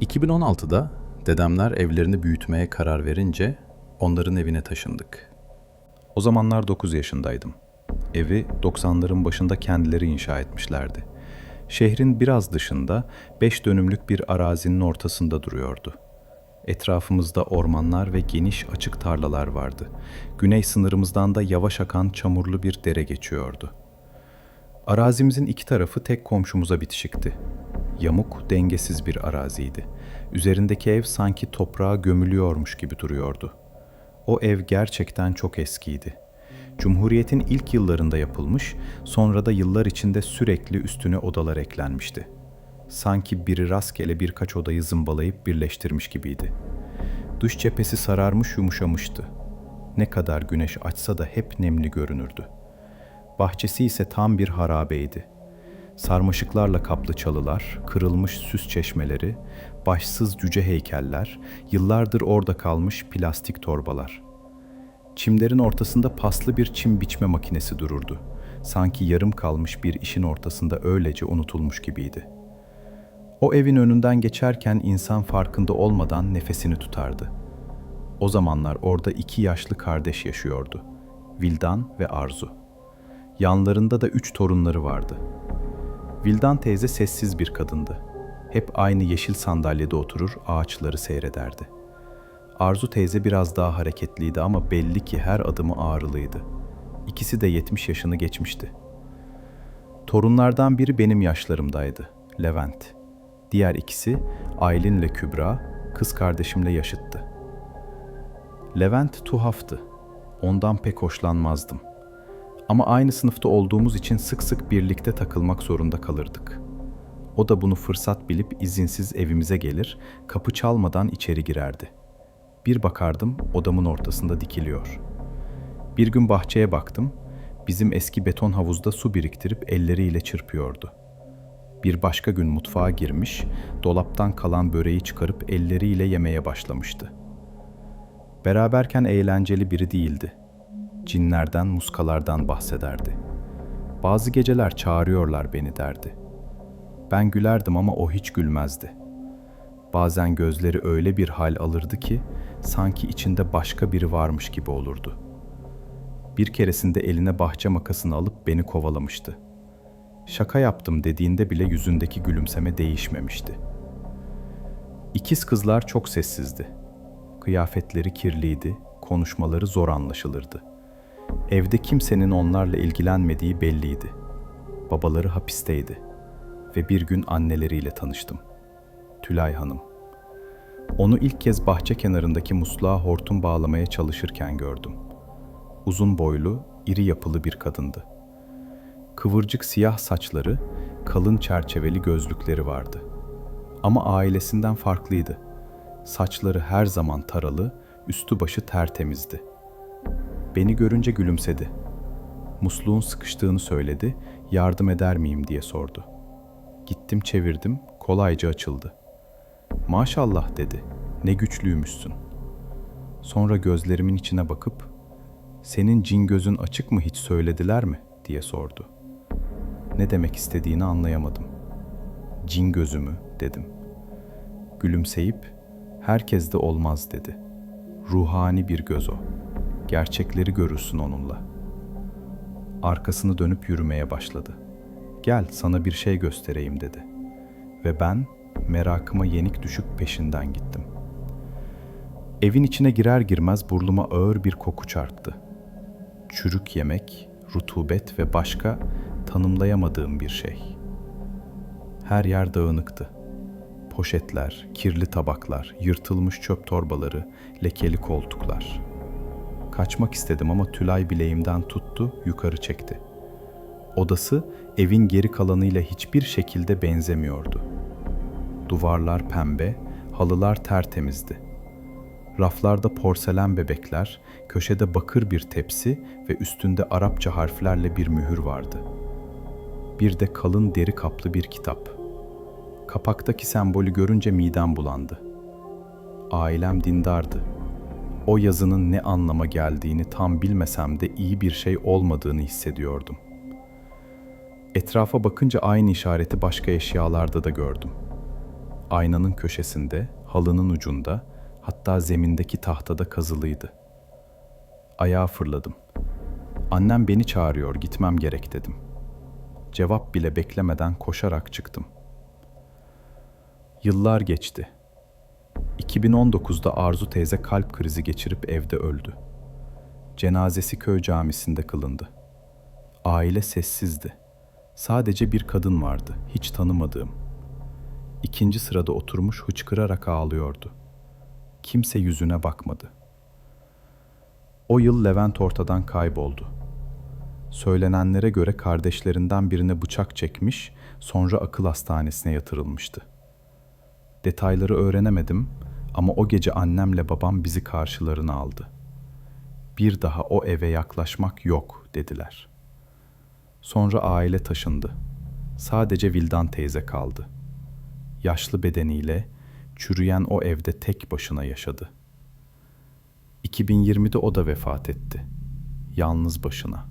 2016'da dedemler evlerini büyütmeye karar verince onların evine taşındık. O zamanlar 9 yaşındaydım. Evi 90'ların başında kendileri inşa etmişlerdi. Şehrin biraz dışında 5 dönümlük bir arazinin ortasında duruyordu. Etrafımızda ormanlar ve geniş açık tarlalar vardı. Güney sınırımızdan da yavaş akan çamurlu bir dere geçiyordu. Arazimizin iki tarafı tek komşumuza bitişikti. Yamuk, dengesiz bir araziydi. Üzerindeki ev sanki toprağa gömülüyormuş gibi duruyordu. O ev gerçekten çok eskiydi. Cumhuriyetin ilk yıllarında yapılmış, sonra da yıllar içinde sürekli üstüne odalar eklenmişti. Sanki biri rastgele birkaç odayı zımbalayıp birleştirmiş gibiydi. Dış cephesi sararmış yumuşamıştı. Ne kadar güneş açsa da hep nemli görünürdü. Bahçesi ise tam bir harabeydi. Sarmaşıklarla kaplı çalılar, kırılmış süs çeşmeleri, başsız cüce heykeller, yıllardır orada kalmış plastik torbalar. Çimlerin ortasında paslı bir çim biçme makinesi dururdu. Sanki yarım kalmış bir işin ortasında öylece unutulmuş gibiydi. O evin önünden geçerken insan farkında olmadan nefesini tutardı. O zamanlar orada iki yaşlı kardeş yaşıyordu. Vildan ve Arzu. Yanlarında da üç torunları vardı. Vildan teyze sessiz bir kadındı. Hep aynı yeşil sandalyede oturur, ağaçları seyrederdi. Arzu teyze biraz daha hareketliydi ama belli ki her adımı ağrılıydı. İkisi de 70 yaşını geçmişti. Torunlardan biri benim yaşlarımdaydı, Levent. Diğer ikisi Aylin ile Kübra, kız kardeşimle yaşıttı. Levent tuhaftı. Ondan pek hoşlanmazdım. Ama aynı sınıfta olduğumuz için sık sık birlikte takılmak zorunda kalırdık. O da bunu fırsat bilip izinsiz evimize gelir, kapı çalmadan içeri girerdi. Bir bakardım odamın ortasında dikiliyor. Bir gün bahçeye baktım, bizim eski beton havuzda su biriktirip elleriyle çırpıyordu. Bir başka gün mutfağa girmiş, dolaptan kalan böreği çıkarıp elleriyle yemeye başlamıştı. Beraberken eğlenceli biri değildi. Cinlerden, muskalardan bahsederdi. Bazı geceler çağırıyorlar beni derdi. Ben gülerdim ama o hiç gülmezdi. Bazen gözleri öyle bir hal alırdı ki sanki içinde başka biri varmış gibi olurdu. Bir keresinde eline bahçe makasını alıp beni kovalamıştı. Şaka yaptım dediğinde bile yüzündeki gülümseme değişmemişti. İkiz kızlar çok sessizdi. Kıyafetleri kirliydi, konuşmaları zor anlaşılırdı. Evde kimsenin onlarla ilgilenmediği belliydi. Babaları hapisteydi ve bir gün anneleriyle tanıştım. Tülay Hanım. Onu ilk kez bahçe kenarındaki musluğa hortum bağlamaya çalışırken gördüm. Uzun boylu, iri yapılı bir kadındı. Kıvırcık siyah saçları, kalın çerçeveli gözlükleri vardı. Ama ailesinden farklıydı. Saçları her zaman taralı, üstü başı tertemizdi. Beni görünce gülümsedi. Musluğun sıkıştığını söyledi, yardım eder miyim diye sordu. Gittim çevirdim, kolayca açıldı. Maşallah dedi, ne güçlüymüşsün. Sonra gözlerimin içine bakıp, senin cin gözün açık mı hiç söylediler mi diye sordu. Ne demek istediğini anlayamadım. Cin gözümü dedim. Gülümseyip, herkes de olmaz dedi. Ruhani bir göz o. Gerçekleri görürsün onunla. Arkasını dönüp yürümeye başladı. Gel sana bir şey göstereyim dedi. Ve ben merakıma yenik düşüp peşinden gittim. Evin içine girer girmez burnuma ağır bir koku çarptı. Çürük yemek, rutubet ve başka tanımlayamadığım bir şey. Her yer dağınıktı. Poşetler, kirli tabaklar, yırtılmış çöp torbaları, lekeli koltuklar. Kaçmak istedim ama Tülay bileğimden tuttu, yukarı çekti. Odası evin geri kalanıyla hiçbir şekilde benzemiyordu. Duvarlar pembe, halılar tertemizdi. Raflarda porselen bebekler, köşede bakır bir tepsi ve üstünde Arapça harflerle bir mühür vardı. Bir de kalın deri kaplı bir kitap. Kapaktaki sembolü görünce midem bulandı. Ailem dindardı. O yazının ne anlama geldiğini tam bilmesem de iyi bir şey olmadığını hissediyordum. Etrafa bakınca aynı işareti başka eşyalarda da gördüm. Aynanın köşesinde, halının ucunda, hatta zemindeki tahtada kazılıydı. Ayağa fırladım. Annem beni çağırıyor, gitmem gerek dedim. Cevap bile beklemeden koşarak çıktım. Yıllar geçti. 2019'da Arzu teyze kalp krizi geçirip evde öldü. Cenazesi köy camisinde kılındı. Aile sessizdi. Sadece bir kadın vardı, hiç tanımadığım. İkinci sırada oturmuş hıçkırarak ağlıyordu. Kimse yüzüne bakmadı. O yıl Levent ortadan kayboldu. Söylenenlere göre kardeşlerinden birine bıçak çekmiş, sonra akıl hastanesine yatırılmıştı. Detayları öğrenemedim ama o gece annemle babam bizi karşılarına aldı. Bir daha o eve yaklaşmak yok dediler. Sonra aile taşındı. Sadece Vildan teyze kaldı. Yaşlı bedeniyle çürüyen o evde tek başına yaşadı. 2020'de o da vefat etti. Yalnız başına.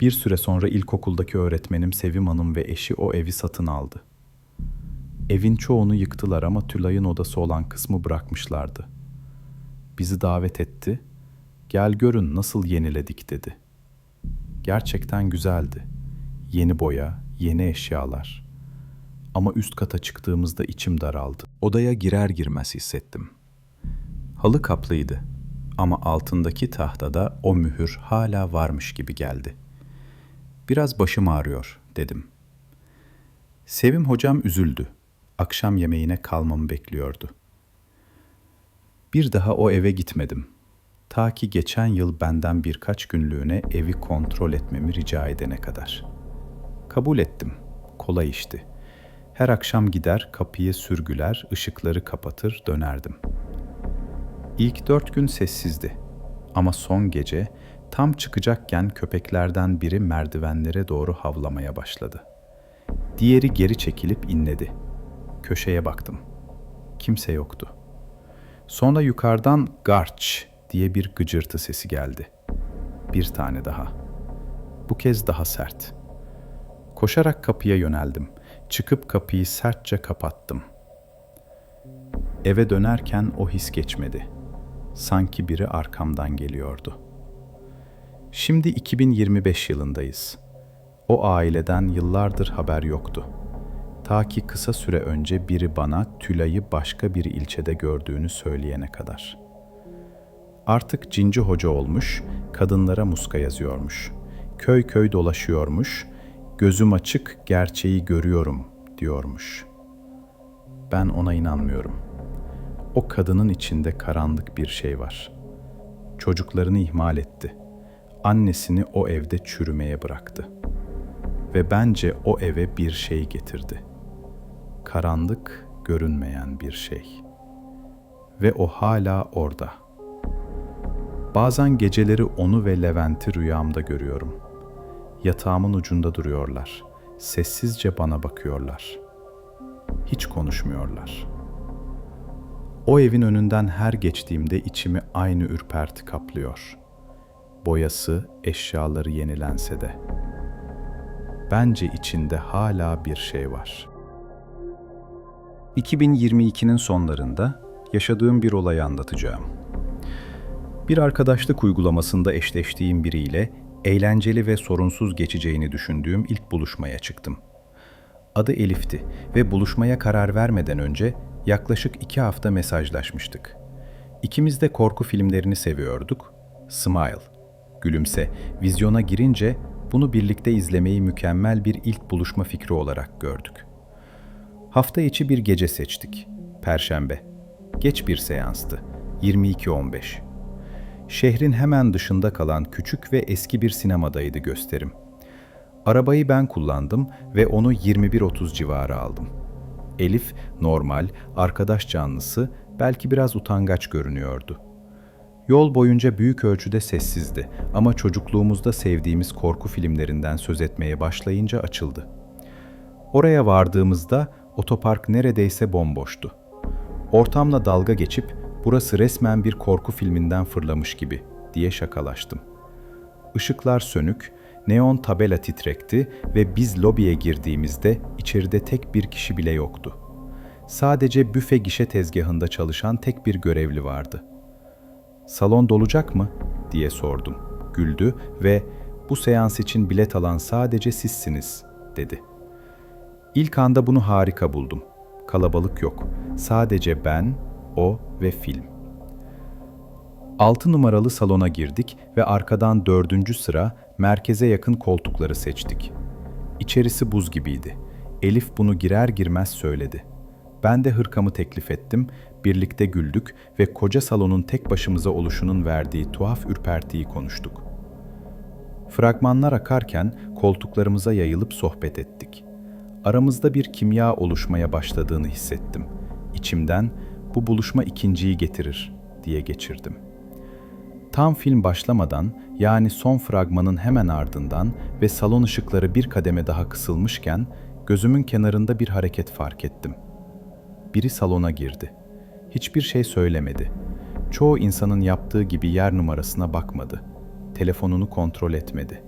Bir süre sonra ilkokuldaki öğretmenim Sevim Hanım ve eşi o evi satın aldı. Evin çoğunu yıktılar ama Tülay'ın odası olan kısmı bırakmışlardı. Bizi davet etti. Gel görün nasıl yeniledik dedi. Gerçekten güzeldi. Yeni boya, yeni eşyalar. Ama üst kata çıktığımızda içim daraldı. Odaya girer girmez hissettim. Halı kaplıydı ama altındaki tahtada o mühür hala varmış gibi geldi. Biraz başım ağrıyor dedim. Sevim hocam üzüldü. Akşam yemeğine kalmamı bekliyordu. Bir daha o eve gitmedim. Ta ki geçen yıl benden birkaç günlüğüne evi kontrol etmemi rica edene kadar. Kabul ettim. Kolay işti. Her akşam gider kapıyı sürgüler, ışıkları kapatır dönerdim. İlk dört gün sessizdi. Ama son gece tam çıkacakken köpeklerden biri merdivenlere doğru havlamaya başladı. Diğeri geri çekilip inledi. Köşeye baktım. Kimse yoktu. Sonra yukarıdan garç diye bir gıcırtı sesi geldi. Bir tane daha. Bu kez daha sert. Koşarak kapıya yöneldim. Çıkıp kapıyı sertçe kapattım. Eve dönerken o his geçmedi. Sanki biri arkamdan geliyordu. Şimdi 2025 yılındayız. O aileden yıllardır haber yoktu. Ta ki kısa süre önce biri bana Tülay'ı başka bir ilçede gördüğünü söyleyene kadar. Artık cinci hoca olmuş, kadınlara muska yazıyormuş. Köy köy dolaşıyormuş, gözüm açık gerçeği görüyorum diyormuş. Ben ona inanmıyorum. O kadının içinde karanlık bir şey var. Çocuklarını ihmal etti. Annesini o evde çürümeye bıraktı. Ve bence o eve bir şey getirdi. Karanlık, görünmeyen bir şey. Ve o hala orada. Bazen geceleri onu ve Levent'i rüyamda görüyorum. Yatağımın ucunda duruyorlar. Sessizce bana bakıyorlar. Hiç konuşmuyorlar. O evin önünden her geçtiğimde içimi aynı ürperti kaplıyor. Boyası, eşyaları yenilense de. Bence içinde hala bir şey var. 2022'nin sonlarında yaşadığım bir olayı anlatacağım. Bir arkadaşlık uygulamasında eşleştiğim biriyle eğlenceli ve sorunsuz geçeceğini düşündüğüm ilk buluşmaya çıktım. Adı Elif'ti ve buluşmaya karar vermeden önce yaklaşık iki hafta mesajlaşmıştık. İkimiz de korku filmlerini seviyorduk. Smile, gülümse, vizyona girince bunu birlikte izlemeyi mükemmel bir ilk buluşma fikri olarak gördük. Hafta içi bir gece seçtik. Perşembe. Geç bir seanstı. 22.15. Şehrin hemen dışında kalan küçük ve eski bir sinemadaydı gösterim. Arabayı ben kullandım ve onu 21.30 civarı aldım. Elif normal, arkadaş canlısı, belki biraz utangaç görünüyordu. Yol boyunca büyük ölçüde sessizdi ama çocukluğumuzda sevdiğimiz korku filmlerinden söz etmeye başlayınca açıldı. Oraya vardığımızda otopark neredeyse bomboştu. Ortamla dalga geçip burası resmen bir korku filminden fırlamış gibi diye şakalaştım. Işıklar sönük, neon tabela titrekti ve biz lobiye girdiğimizde içeride tek bir kişi bile yoktu. Sadece büfe gişe tezgahında çalışan tek bir görevli vardı. Salon dolacak mı? diye sordum. Güldü ve bu seans için bilet alan sadece sizsiniz dedi. İlk anda bunu harika buldum. Kalabalık yok. Sadece ben, o ve film. Altı numaralı salona girdik ve arkadan dördüncü sıra merkeze yakın koltukları seçtik. İçerisi buz gibiydi. Elif bunu girer girmez söyledi. Ben de hırkamı teklif ettim, birlikte güldük ve koca salonun tek başımıza oluşunun verdiği tuhaf ürpertiyi konuştuk. Fragmanlar akarken koltuklarımıza yayılıp sohbet ettik. Aramızda bir kimya oluşmaya başladığını hissettim. İçimden bu buluşma ikinciyi getirir diye geçirdim. Tam film başlamadan yani son fragmanın hemen ardından ve salon ışıkları bir kademe daha kısılmışken gözümün kenarında bir hareket fark ettim. Biri salona girdi. Hiçbir şey söylemedi. Çoğu insanın yaptığı gibi yer numarasına bakmadı. Telefonunu kontrol etmedi.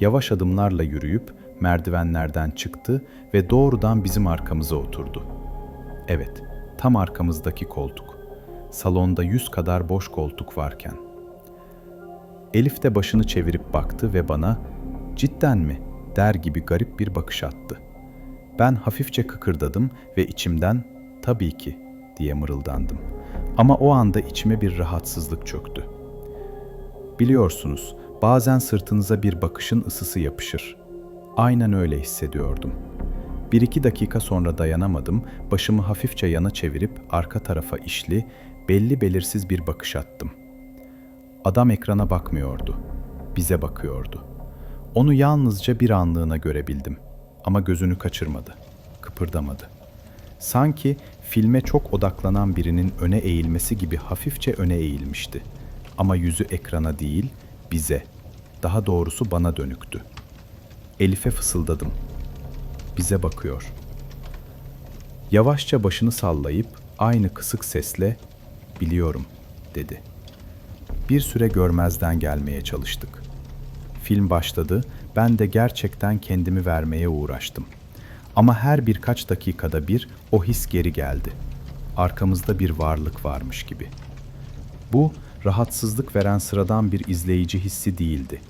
Yavaş adımlarla yürüyüp merdivenlerden çıktı ve doğrudan bizim arkamıza oturdu. Evet, tam arkamızdaki koltuk. Salonda yüz kadar boş koltuk varken. Elif de başını çevirip baktı ve bana ''Cidden mi?'' der gibi garip bir bakış attı. Ben hafifçe kıkırdadım ve içimden ''Tabii ki'' diye mırıldandım. Ama o anda içime bir rahatsızlık çöktü. Biliyorsunuz, bazen sırtınıza bir bakışın ısısı yapışır. Aynen öyle hissediyordum. Bir iki dakika sonra dayanamadım, başımı hafifçe yana çevirip arka tarafa işli, belli belirsiz bir bakış attım. Adam ekrana bakmıyordu, bize bakıyordu. Onu yalnızca bir anlığına görebildim ama gözünü kaçırmadı, kıpırdamadı. Sanki filme çok odaklanan birinin öne eğilmesi gibi hafifçe öne eğilmişti. Ama yüzü ekrana değil, bize, daha doğrusu bana dönüktü. Elif'e fısıldadım. Bize bakıyor. Yavaşça başını sallayıp aynı kısık sesle "Biliyorum." dedi. Bir süre görmezden gelmeye çalıştık. Film başladı, ben de gerçekten kendimi vermeye uğraştım. Ama her birkaç dakikada bir o his geri geldi. Arkamızda bir varlık varmış gibi. Bu rahatsızlık veren sıradan bir izleyici hissi değildi.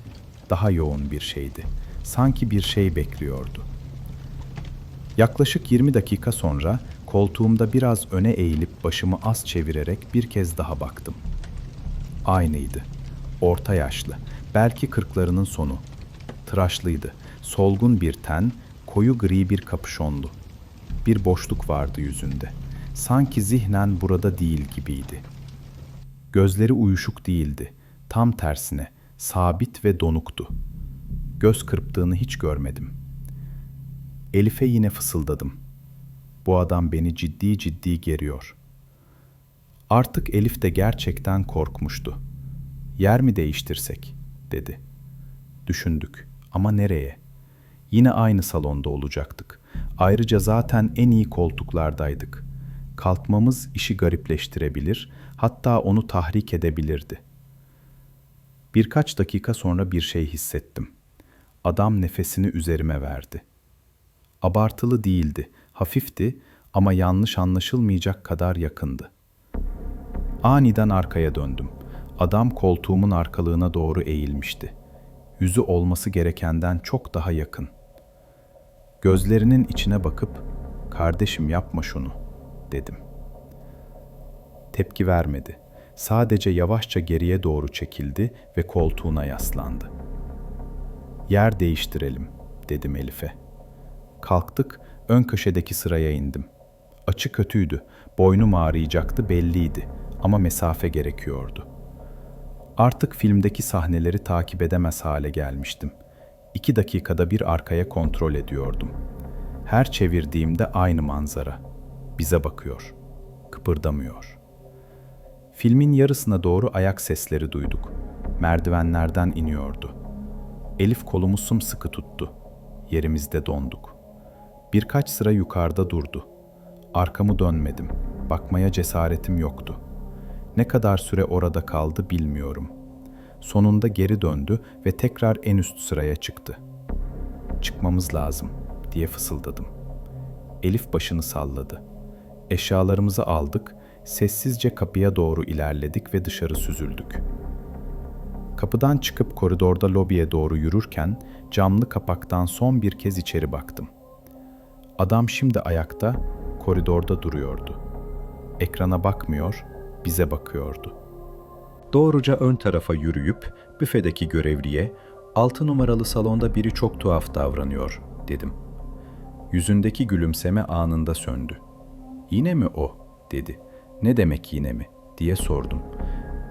Daha yoğun bir şeydi. Sanki bir şey bekliyordu. Yaklaşık 20 dakika sonra koltuğumda biraz öne eğilip başımı az çevirerek bir kez daha baktım. Aynıydı. Orta yaşlı, belki kırklarının sonu. Tıraşlıydı. Solgun bir ten, koyu gri bir kapüşonlu. Bir boşluk vardı yüzünde. Sanki zihnen burada değil gibiydi. Gözleri uyuşuk değildi. Tam tersine sabit ve donuktu. Göz kırptığını hiç görmedim. Elif'e yine fısıldadım. Bu adam beni ciddi ciddi geriyor. Artık Elif de gerçekten korkmuştu. Yer mi değiştirsek? dedi. Düşündük ama nereye? Yine aynı salonda olacaktık. Ayrıca zaten en iyi koltuklardaydık. Kalkmamız işi garipleştirebilir, hatta onu tahrik edebilirdi. Birkaç dakika sonra bir şey hissettim. Adam nefesini üzerime verdi. Abartılı değildi, hafifti ama yanlış anlaşılmayacak kadar yakındı. Aniden arkaya döndüm. Adam koltuğumun arkalığına doğru eğilmişti. Yüzü olması gerekenden çok daha yakın. Gözlerinin içine bakıp "Kardeşim yapma şunu." dedim. Tepki vermedi. Sadece yavaşça geriye doğru çekildi ve koltuğuna yaslandı. Yer değiştirelim, dedim Elif'e. Kalktık, ön köşedeki sıraya indim. Açı kötüydü, boynum ağrıyacaktı belliydi ama mesafe gerekiyordu. Artık filmdeki sahneleri takip edemez hale gelmiştim. İki dakikada bir arkaya kontrol ediyordum. Her çevirdiğimde aynı manzara. Bize bakıyor. Kıpırdamıyor. Filmin yarısına doğru ayak sesleri duyduk. Merdivenlerden iniyordu. Elif kolumu sımsıkı tuttu. Yerimizde donduk. Birkaç sıra yukarıda durdu. Arkamı dönmedim. Bakmaya cesaretim yoktu. Ne kadar süre orada kaldı bilmiyorum. Sonunda geri döndü ve tekrar en üst sıraya çıktı. Çıkmamız lazım diye fısıldadım. Elif başını salladı. Eşyalarımızı aldık, sessizce kapıya doğru ilerledik ve dışarı süzüldük. Kapıdan çıkıp koridorda lobiye doğru yürürken camlı kapaktan son bir kez içeri baktım. Adam şimdi ayakta, koridorda duruyordu. Ekrana bakmıyor, bize bakıyordu. Doğruca ön tarafa yürüyüp büfedeki görevliye altı numaralı salonda biri çok tuhaf davranıyor dedim. Yüzündeki gülümseme anında söndü. Yine mi o dedi. Ne demek yine mi diye sordum.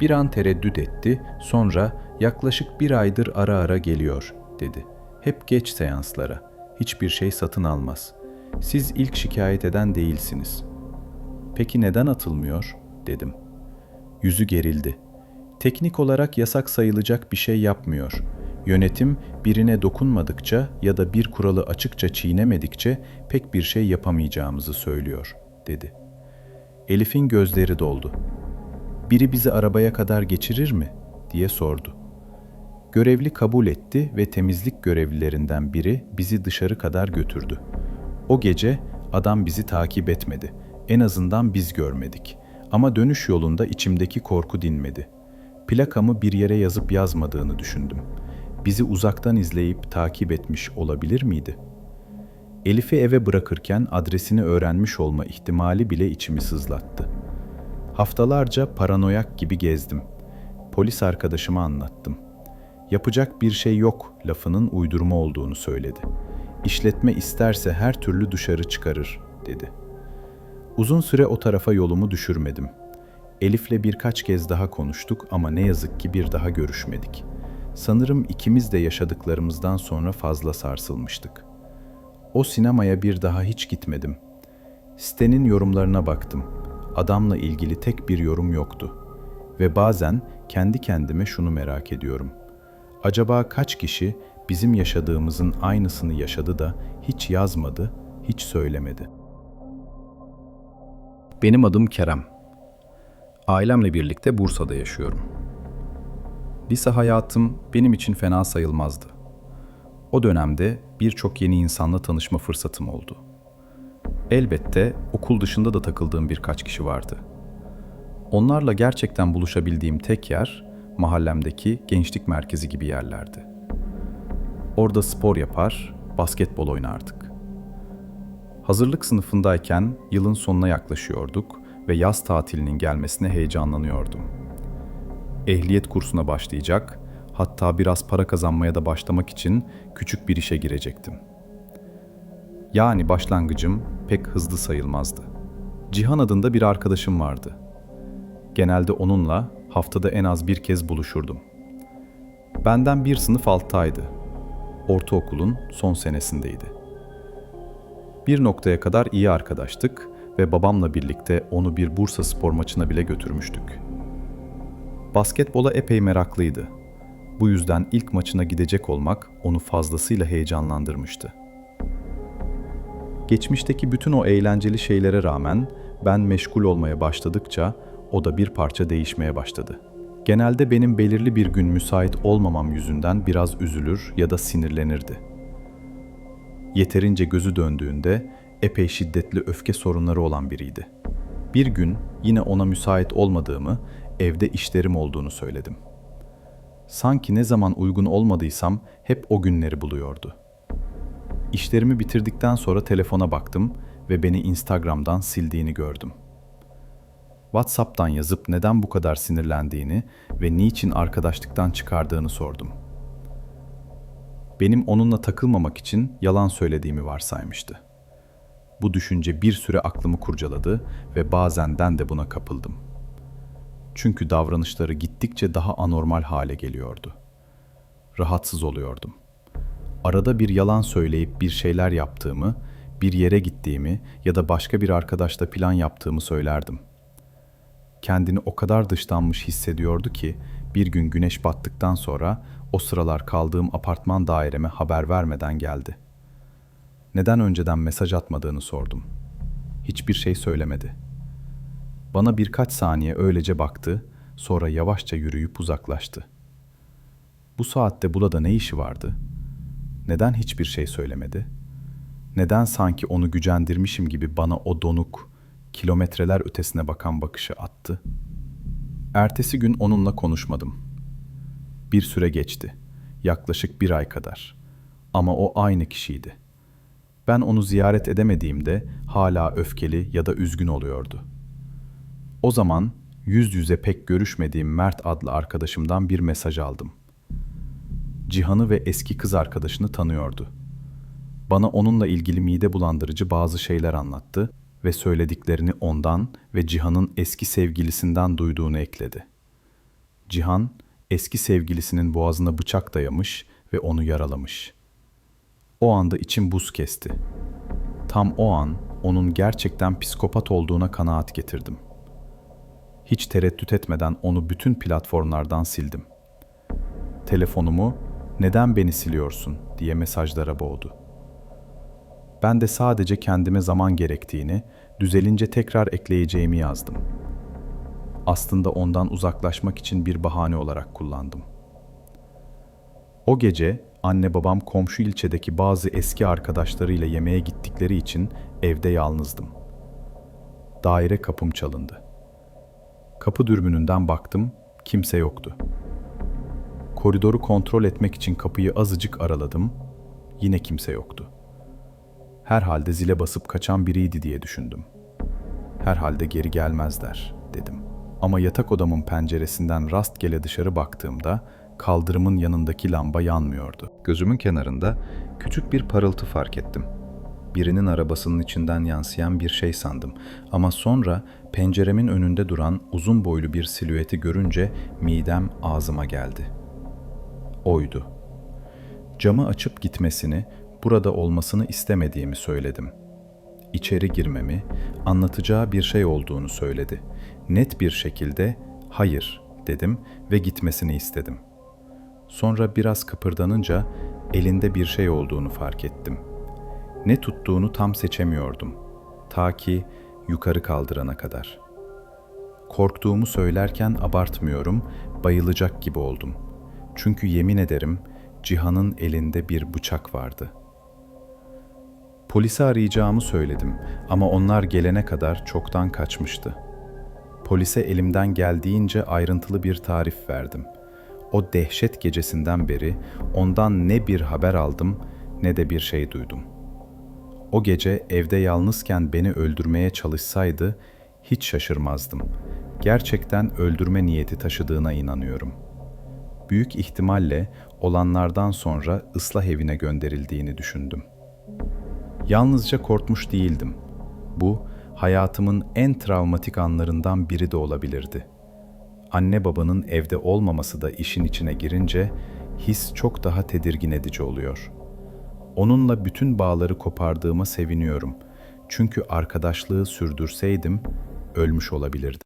Bir an tereddüt etti sonra yaklaşık bir aydır ara ara geliyor dedi. Hep geç seanslara. Hiçbir şey satın almaz. Siz ilk şikayet eden değilsiniz. Peki neden atılmıyor dedim. Yüzü gerildi. Teknik olarak yasak sayılacak bir şey yapmıyor. Yönetim birine dokunmadıkça ya da bir kuralı açıkça çiğnemedikçe pek bir şey yapamayacağımızı söylüyor, dedi. Elif'in gözleri doldu. Biri bizi arabaya kadar geçirir mi? diye sordu. Görevli kabul etti ve temizlik görevlilerinden biri bizi dışarı kadar götürdü. O gece adam bizi takip etmedi. En azından biz görmedik. Ama dönüş yolunda içimdeki korku dinmedi. Plakamı bir yere yazıp yazmadığını düşündüm. Bizi uzaktan izleyip takip etmiş olabilir miydi? Elif'i eve bırakırken adresini öğrenmiş olma ihtimali bile içimi sızlattı. Haftalarca paranoyak gibi gezdim. Polis arkadaşıma anlattım. Yapacak bir şey yok lafının uydurma olduğunu söyledi. İşletme isterse her türlü dışarı çıkarır, dedi. Uzun süre o tarafa yolumu düşürmedim. Elif'le birkaç kez daha konuştuk ama ne yazık ki bir daha görüşmedik. Sanırım ikimiz de yaşadıklarımızdan sonra fazla sarsılmıştık. O sinemaya bir daha hiç gitmedim. Sitenin yorumlarına baktım. Adamla ilgili tek bir yorum yoktu. Ve bazen kendi kendime şunu merak ediyorum. Acaba kaç kişi bizim yaşadığımızın aynısını yaşadı da hiç yazmadı, hiç söylemedi? Benim adım Kerem. Ailemle birlikte Bursa'da yaşıyorum. Lise hayatım benim için fena sayılmazdı. O dönemde birçok yeni insanla tanışma fırsatım oldu. Elbette okul dışında da takıldığım birkaç kişi vardı. Onlarla gerçekten buluşabildiğim tek yer mahallemdeki gençlik merkezi gibi yerlerdi. Orada spor yapar, basketbol oynardık. Hazırlık sınıfındayken yılın sonuna yaklaşıyorduk ve yaz tatilinin gelmesine heyecanlanıyordum. Ehliyet kursuna başlayacak, hatta biraz para kazanmaya da başlamak için küçük bir işe girecektim. Yani başlangıcım pek hızlı sayılmazdı. Cihan adında bir arkadaşım vardı. Genelde onunla haftada en az bir kez buluşurdum. Benden bir sınıf alttaydı. Ortaokulun son senesindeydi. Bir noktaya kadar iyi arkadaştık ve babamla birlikte onu bir Bursa spor maçına bile götürmüştük. Basketbola epey meraklıydı. Bu yüzden ilk maçına gidecek olmak onu fazlasıyla heyecanlandırmıştı. Geçmişteki bütün o eğlenceli şeylere rağmen ben meşgul olmaya başladıkça o da bir parça değişmeye başladı. Genelde benim belirli bir gün müsait olmamam yüzünden biraz üzülür ya da sinirlenirdi. Yeterince gözü döndüğünde epey şiddetli öfke sorunları olan biriydi. Bir gün yine ona müsait olmadığımı, evde işlerim olduğunu söyledim. Sanki ne zaman uygun olmadıysam hep o günleri buluyordu. İşlerimi bitirdikten sonra telefona baktım ve beni Instagram'dan sildiğini gördüm. WhatsApp'tan yazıp neden bu kadar sinirlendiğini ve niçin arkadaşlıktan çıkardığını sordum. Benim onunla takılmamak için yalan söylediğimi varsaymıştı. Bu düşünce bir süre aklımı kurcaladı ve bazenden de buna kapıldım. Çünkü davranışları gittikçe daha anormal hale geliyordu. Rahatsız oluyordum. Arada bir yalan söyleyip bir şeyler yaptığımı, bir yere gittiğimi ya da başka bir arkadaşla plan yaptığımı söylerdim. Kendini o kadar dışlanmış hissediyordu ki bir gün güneş battıktan sonra o sıralar kaldığım apartman daireme haber vermeden geldi. Neden önceden mesaj atmadığını sordum. Hiçbir şey söylemedi. Bana birkaç saniye öylece baktı, sonra yavaşça yürüyüp uzaklaştı. Bu saatte burada ne işi vardı? Neden hiçbir şey söylemedi? Neden sanki onu gücendirmişim gibi bana o donuk, kilometreler ötesine bakan bakışı attı. Ertesi gün onunla konuşmadım. Bir süre geçti. Yaklaşık bir ay kadar. Ama o aynı kişiydi. Ben onu ziyaret edemediğimde hala öfkeli ya da üzgün oluyordu. O zaman yüz yüze pek görüşmediğim Mert adlı arkadaşımdan bir mesaj aldım. Cihan'ı ve eski kız arkadaşını tanıyordu. Bana onunla ilgili mide bulandırıcı bazı şeyler anlattı ve söylediklerini ondan ve Cihan'ın eski sevgilisinden duyduğunu ekledi. Cihan, eski sevgilisinin boğazına bıçak dayamış ve onu yaralamış. O anda içim buz kesti. Tam o an onun gerçekten psikopat olduğuna kanaat getirdim. Hiç tereddüt etmeden onu bütün platformlardan sildim. Telefonumu neden beni siliyorsun diye mesajlara boğdu. Ben de sadece kendime zaman gerektiğini, düzelince tekrar ekleyeceğimi yazdım. Aslında ondan uzaklaşmak için bir bahane olarak kullandım. O gece anne babam komşu ilçedeki bazı eski arkadaşlarıyla yemeğe gittikleri için evde yalnızdım. Daire kapım çalındı. Kapı dürbününden baktım, kimse yoktu. Koridoru kontrol etmek için kapıyı azıcık araladım, yine kimse yoktu. Herhalde zile basıp kaçan biriydi diye düşündüm. Herhalde geri gelmezler dedim. Ama yatak odamın penceresinden rastgele dışarı baktığımda kaldırımın yanındaki lamba yanmıyordu. Gözümün kenarında küçük bir parıltı fark ettim. Birinin arabasının içinden yansıyan bir şey sandım ama sonra penceremin önünde duran uzun boylu bir silüeti görünce midem ağzıma geldi. Oydu. Camı açıp gitmesini, burada olmasını istemediğimi söyledim. İçeri girmemi, anlatacağı bir şey olduğunu söyledi. Net bir şekilde hayır dedim ve gitmesini istedim. Sonra biraz kıpırdanınca elinde bir şey olduğunu fark ettim. Ne tuttuğunu tam seçemiyordum. Ta ki yukarı kaldırana kadar. Korktuğumu söylerken abartmıyorum, bayılacak gibi oldum. Çünkü yemin ederim Cihan'ın elinde bir bıçak vardı. Polisi arayacağımı söyledim ama onlar gelene kadar çoktan kaçmıştı. Polise elimden geldiğince ayrıntılı bir tarif verdim. O dehşet gecesinden beri ondan ne bir haber aldım ne de bir şey duydum. O gece evde yalnızken beni öldürmeye çalışsaydı hiç şaşırmazdım. Gerçekten öldürme niyeti taşıdığına inanıyorum. Büyük ihtimalle olanlardan sonra ıslah evine gönderildiğini düşündüm. Yalnızca korkmuş değildim. Bu hayatımın en travmatik anlarından biri de olabilirdi. Anne babanın evde olmaması da işin içine girince his çok daha tedirgin edici oluyor. Onunla bütün bağları kopardığıma seviniyorum. Çünkü arkadaşlığı sürdürseydim ölmüş olabilirdim.